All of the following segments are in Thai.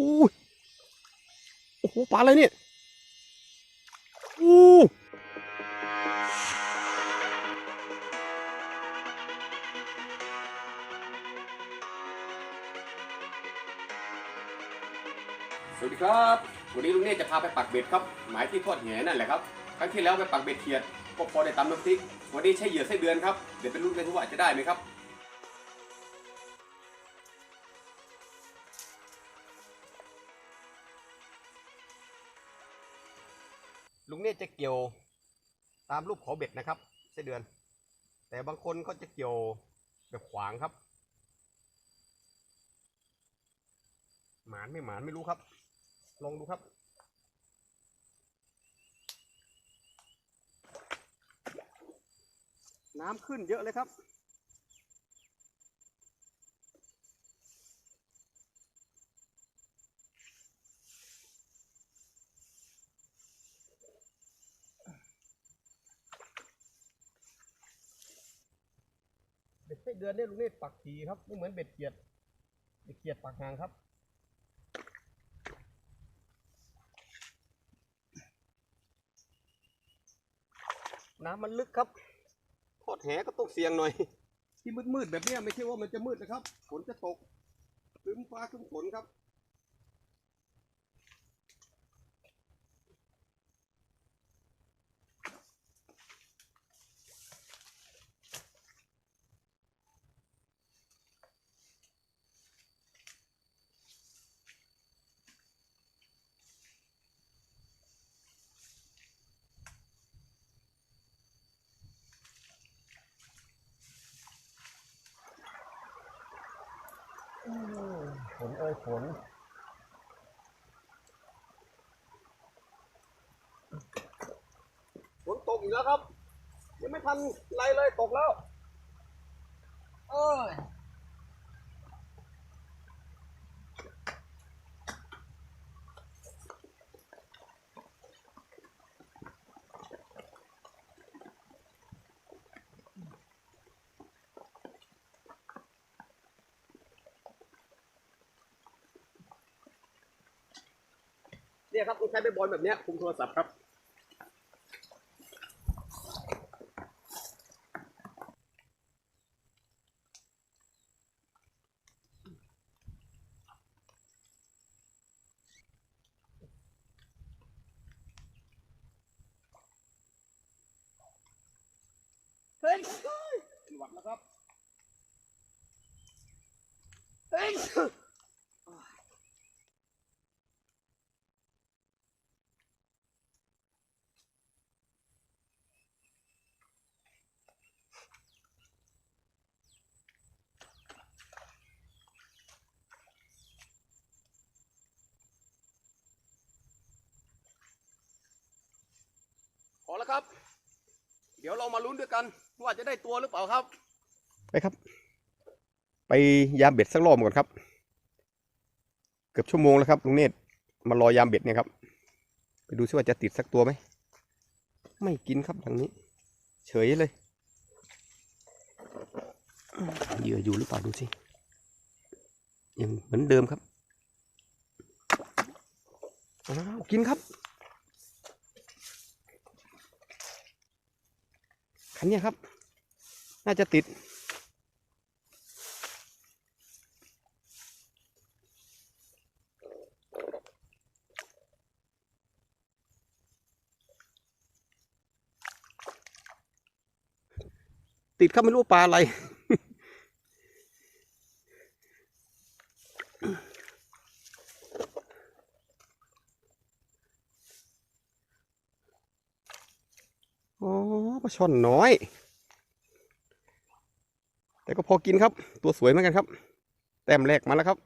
อู้ยโอ้โหปลาอะไรเนี่ยอู้สวัสดีครับ วันนี้ลุงเนธจะพาไปปักเบ็ดครับ หมายที่ทอดแหนั่นแหละครับ ครั้งที่แล้วไปปักเบ็ดเขียดก็พอได้ตำน้ำพริกวันนี้ใช้เหยื่อไส้เดือนครับ เดี๋ยวไปลุ้นกันว่าจะได้ไหมครับ ลุงเนธจะเกี่ยวตามรูปขอเบ็ดนะครับไส้เดือน แต่บางคนเขาจะเกี่ยวแบบขวางครับ หมานไม่หมานไม่รู้ครับ ลองดูครับน้ำขึ้นเยอะเลยครับ ไส้เดือนเนี่ยลุงเนตปักทีครับไม่เหมือนเบ็ดเกียดเบ็ดเกียดปักหางครับน้ำมันลึกครับทอดแหก็ต้องเสี่ยงหน่อย ที่มืดๆแบบเนี้ยไม่ใช่ว่ามันจะมืดนะครับ ฝนจะตกครึ้มฟ้าครึ้มฝนครับ ฝนเอ้ยฝนฝนตกอีกแล้วครับ ยังไม่ทันไรเลยตกแล้ว เออ เนี่ยครับต้องใช้ใบบอลแบบเนี้ยคุมโทรศัพท์ครับเฮ้ยหวัดแล้วครับเฮ้ย พอแล้วครับ เดี๋ยวเรามาลุ้นด้วยกันว่าจะได้ตัวหรือเปล่าครับ ไปครับ ไปยามเบ็ดสักรอบก่อนครับ เกือบชั่วโมงแล้วครับลุงเนตรมารอยามเบ็ดเนี่ยครับ ไปดูซิว่าจะติดสักตัวไหม ไม่กินครับทางนี้ เฉยเลยเหยื่ออยู่หรือเปล่าดูสิยังเหมือนเดิมครับอ้าวกินครับ คันนี้ครับ น่าจะติด ติดครับไม่รู้ปลาอะไร อ๋อ ปลาช่อนน้อย แต่ก็พอกินครับ ตัวสวยเหมือนกันครับ แต้มแรกมาแล้วครับ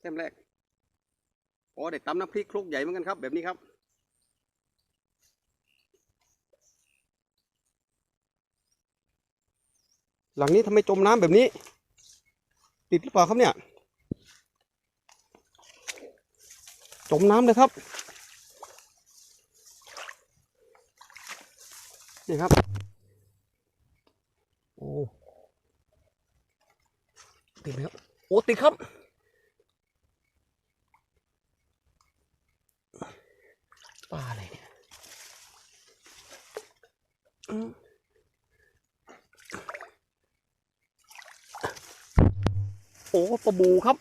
แต้มแรกอ๋อได้ตำน้ำพริกคลุกใหญ่เหมือนกันครับ แบบนี้ครับหลังนี้ทำไมจมน้ำแบบนี้ ติดหรือเปล่าครับเนี่ย จมน้ำเลยครับ นี่ครับ โอ้ติดไหมครับ โอ้ติดครับปลาอะไรเนี่ยโอ้ปลาบูครับ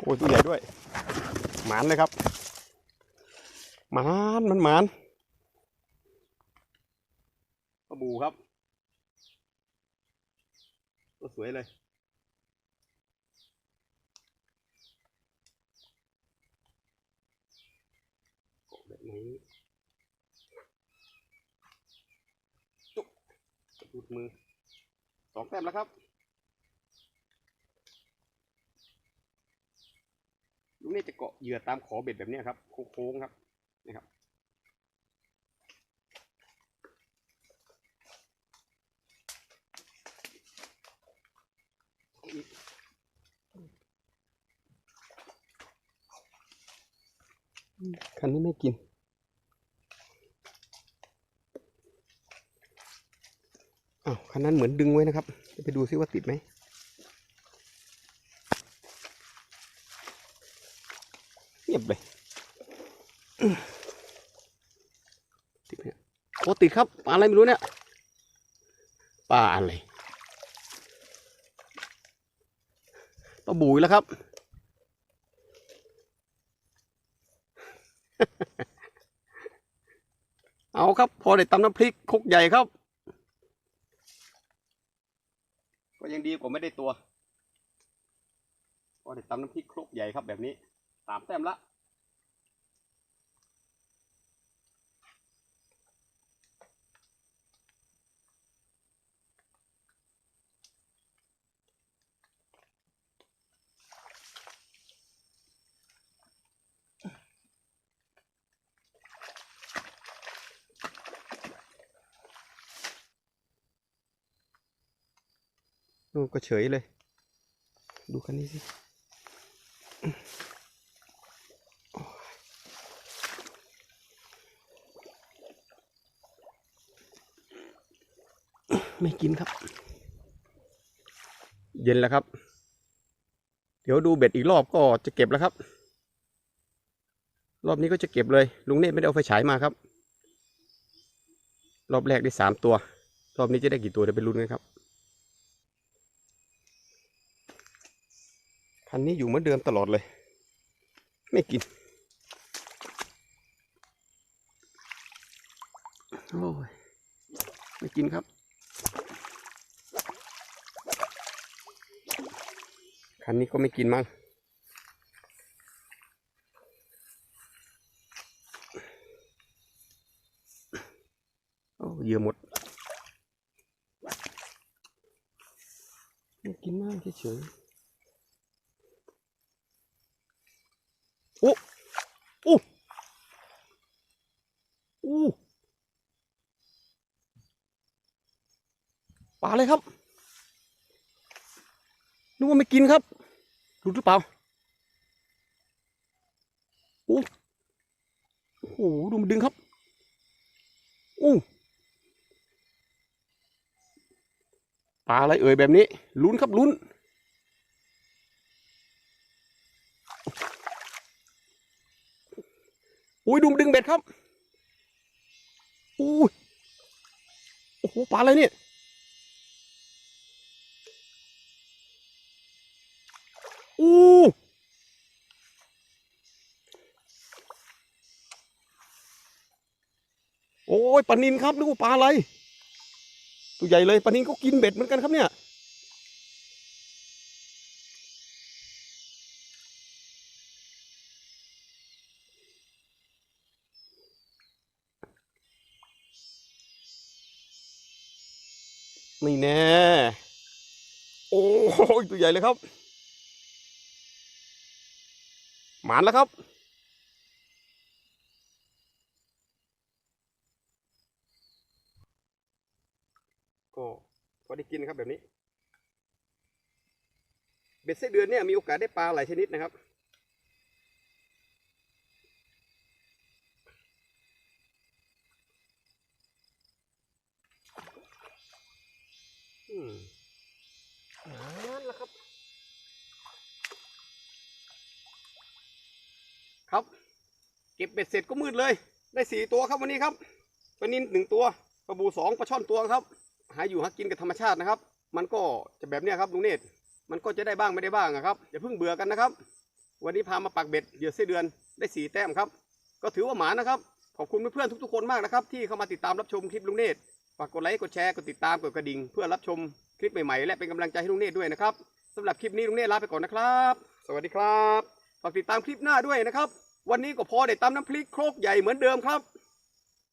โอ้ตัวใหญ่ด้วย หมานเลยครับหมานมันหมานปลาบูครับตัวสวยเลยเกาะแบบนี้ตุ๊บกระดุดมือสองแต้มแล้วครับ กนี่จะเกาะเหยื่อตามขอเบ็ดแบบนี้ครับ โค้งๆครับนี่ครับคันนี้ไม่กิน อ้าว คันนั้นเหมือนดึงไว้นะครับ จะไปดูซิว่าติดไหม เงียบเลยอืมติดไหมเนี่ยโอ้ติดครับปลาอะไรไม่รู้เนี่ยปลาอะไรปลาบุยแล้วครับ เอาครับ พอได้ตำน้ำพริกครกใหญ่ครับ ก็ยังดีกว่าไม่ได้ตัว พอได้ตำน้ำพริกครกใหญ่ครับแบบนี้ สามแต้มละนู่นก็เฉยเลย ดูคันนี้สิ ไม่กินครับ เย็นแล้วครับ เดี๋ยวดูเบ็ดอีกรอบก็จะเก็บแล้วครับ รอบนี้ก็จะเก็บเลย ลุงเนตรไม่ได้เอาไฟฉายมาครับ รอบแรกได้สามตัว รอบนี้จะได้กี่ตัวเดี๋ยวไปลุ้นกันครับคันนี้อยู่เหมือนเดิมตลอดเลย ไม่กินโอ้ยไม่กินครับ คันนี้ก็ไม่กินมั้งโอ้เยื่อหมด ไม่กินมากเฉยๆโอ้โอ้โอ้ปลาเลยครับ นึกว่าไม่กินครับรู้หรือเปล่าโอ้โอ้โหดูมันดึงครับโอ้ปลาอะไรเอ่ยแบบนี้ ลุ้นครับลุ้นอุ้ยดูมนดึงเบ็ดครับอุ้ยโอ้โหปลาอะไรเนี่ย อู้โอ้ยปลานินครับนึกว่าปลาอะไร ตัวใหญ่เลยปลานินก็กินเบ็ดเหมือนกันครับเนี่ยไม่แน่ โอ้ยตัวใหญ่เลยครับ หมานแล้วครับ ก็พอได้กินครับแบบนี้ เบ็ดไส้เดือนเนี่ยมีโอกาสได้ปลาหลายชนิดนะครับ โเก็บเบ็ดเสร็จก็มืดเลย ได้สี่ตัวครับวันนี้ครับปลานินหนึ่งตัวปลาบูสองปลาช่อนตัวครับ หาอยู่หากินกับธรรมชาตินะครับ มันก็จะแบบเนี้ยครับลุงเนตรมันก็จะได้บ้างไม่ได้บ้างอะครับอย่าเพิ่งเบื่อกันนะครับ วันนี้พามาปักเบ็ดเหยื่อไส้เดือนได้สี่แต้มครับ ก็ถือว่าหมานะครับ ขอบคุณเพื่อนๆทุกๆคนมากนะครับ ที่เข้ามาติดตามรับชมคลิปลุงเนตรฝากกดไลค์กดแชร์กดติดตามกดกระดิ่งเพื่อรับชมคลิปใหม่ๆและเป็นกำลังใจให้ลุงเนตรด้วยนะครับสำหรับคลิปนี้ลุงเนตรลาไปก่อนนะครับ สวัสดีครับฝากติดตามคลิปหน้าด้วยนะครับ วันนี้ก็พอได้ตำน้ำพริกโครกใหญ่เหมือนเดิมครับ